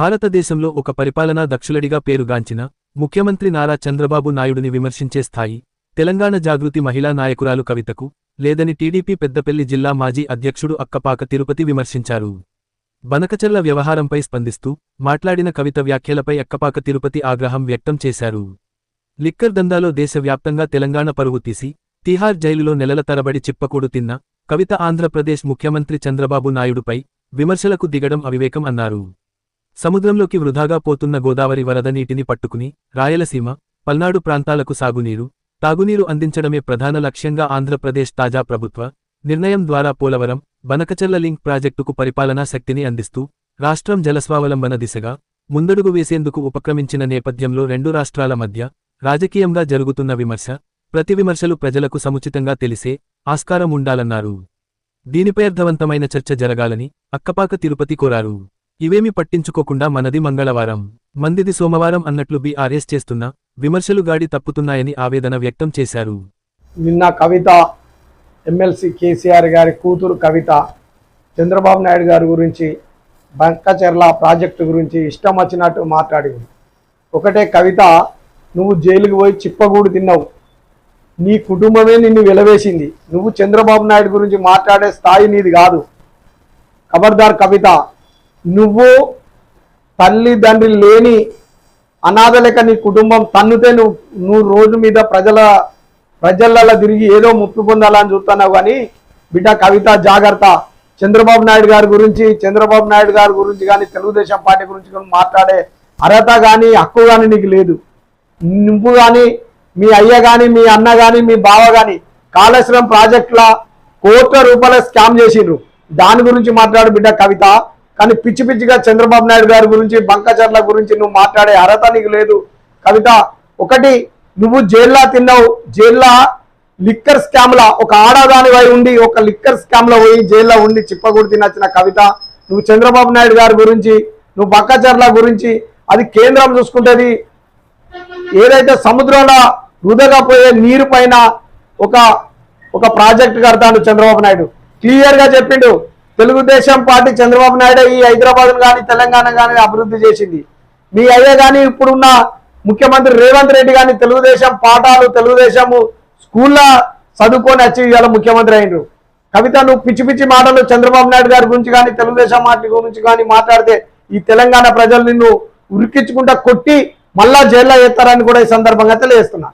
భారతదేశంలో ఒక పరిపాలనా దక్షులడిగా పేరుగాంచిన ముఖ్యమంత్రి నారా చంద్రబాబు నాయుడుని విమర్శించే స్థాయి తెలంగాణ జాగృతి మహిళా నాయకురాలు కవితకు లేదని టీడీపీ పెద్దపల్లి జిల్లా మాజీ అధ్యక్షుడు అక్కపాక తిరుపతి విమర్శించారు. బనకచర్ల వ్యవహారంపై స్పందిస్తూ మాట్లాడిన కవిత వ్యాఖ్యలపై అక్కపాక తిరుపతి ఆగ్రహం వ్యక్తం చేశారు. లిక్కర్ దందాలో దేశవ్యాప్తంగా తెలంగాణ పరువు తీసి తిహార్ జైలులో నెలల తరబడి చిప్పకూడు తిన్న కవిత ఆంధ్రప్రదేశ్ ముఖ్యమంత్రి చంద్రబాబు నాయుడుపై విమర్శలకు దిగడం అవివేకం అన్నారు. సముద్రంలోకి వృధాగా పోతున్న గోదావరి వరద నీటిని పట్టుకుని రాయలసీమ పల్నాడు ప్రాంతాలకు సాగునీరు తాగునీరు అందించడమే ప్రధాన లక్ష్యంగా ఆంధ్రప్రదేశ్ తాజా ప్రభుత్వ నిర్ణయం ద్వారా పోలవరం బనకచర్ల లింక్ ప్రాజెక్టుకు పరిపాలనా శక్తిని అందిస్తూ రాష్ట్రం జలస్వావలంబన దిశగా ముందడుగు వేసేందుకు ఉపక్రమించిన నేపథ్యంలో రెండు రాష్ట్రాల మధ్య రాజకీయంగా జరుగుతున్న విమర్శ ప్రతి విమర్శలు ప్రజలకు సముచితంగా తెలిసే ఆస్కారం ఉండాలన్నారు. దీనిపై అర్థవంతమైన చర్చ జరగాలని అక్కపాక తిరుపతి కోరారు. ఇవేమి పట్టించుకోకుండా మనది మంగళవారం. మందిది సోమవారం అన్నట్లు బీఆర్ఎస్ చేస్తున్న విమర్శలు గాడి తప్పుతున్నాయని ఆవేదన వ్యక్తం చేశారు. నిన్న కవిత ఎమ్మెల్సీ కేసీఆర్ గారి కూతురు కవిత చంద్రబాబు నాయుడు గారి గురించి బంకచెర్ల ప్రాజెక్టు గురించి ఇష్టం వచ్చినట్టు మాట్లాడింది. ఒకటే కవిత నువ్వు జైలుకు పోయి చిప్పగూడు తిన్నావు. నీ కుటుంబమే నిన్ను వెలవేసింది. నువ్వు చంద్రబాబు నాయుడు గురించి మాట్లాడే స్థాయి నీది కాదు. ఖబర్దార్ కవిత నువ్వు తల్లిదండ్రులు లేని అనాథ లెక్క నీ కుటుంబం తన్నుతే నువ్వు నువ్వు రోజు మీద ప్రజల ప్రజలలో తిరిగి ఏదో ముప్పు పొందాలని చూస్తున్నావు కానీ బిడ్డ కవిత జాగ్రత్త. చంద్రబాబు నాయుడు గారి గురించి చంద్రబాబు నాయుడు గారి గురించి కానీ తెలుగుదేశం పార్టీ గురించి కానీ మాట్లాడే అర్హత కానీ హక్కు కానీ నీకు లేదు. నువ్వు కానీ మీ అయ్య కానీ మీ అన్న కానీ మీ బావ కానీ కాళేశ్వరం ప్రాజెక్టుల కోట్ల రూపాయల స్కామ్ చేసిండ్రు. దాని గురించి మాట్లాడు బిడ్డ కవిత. కానీ పిచ్చి పిచ్చిగా చంద్రబాబు నాయుడు గారి గురించి బంకచర్ల గురించి నువ్వు మాట్లాడే అర్హత నీకు లేదు. కవిత ఒకటి నువ్వు జైల్లో తిన్నావు. జైల్లో లిక్కర్ స్కామ్లా ఒక ఆడదాని వై ఉండి ఒక లిక్కర్ స్కామ్లో పోయి జైల్లో ఉండి చిప్పగూడి తినచ్చిన కవిత నువ్వు చంద్రబాబు నాయుడు గారి గురించి నువ్వు బంకచర్ల గురించి అది కేంద్రం చూసుకుంటుంది. ఏదైతే సముద్రంలో వృధగా పోయే నీరు పైన ఒక ఒక ప్రాజెక్ట్ కడతాడు చంద్రబాబు నాయుడు. క్లియర్గా చెప్పిండు. తెలుగుదేశం పార్టీ చంద్రబాబు నాయుడు ఈ హైదరాబాద్ కానీ తెలంగాణ కానీ అభివృద్ధి చేసింది. మీ అయ్యే కానీ ఇప్పుడున్న ముఖ్యమంత్రి రేవంత్ రెడ్డి కానీ తెలుగుదేశం పాఠాలు తెలుగుదేశము స్కూల్లో చదువుకొని వచ్చి ఇవాళ ముఖ్యమంత్రి అయినరు. కవిత నువ్వు పిచ్చి పిచ్చి మాటలు చంద్రబాబు నాయుడు గారి గురించి కానీ తెలుగుదేశం పార్టీ గురించి కానీ మాట్లాడితే ఈ తెలంగాణ ప్రజలు నిన్ను ఉరికించుకుంటా కొట్టి మళ్ళా జైల్లో వేస్తారని కూడా ఈ సందర్భంగా తెలియజేస్తున్నా.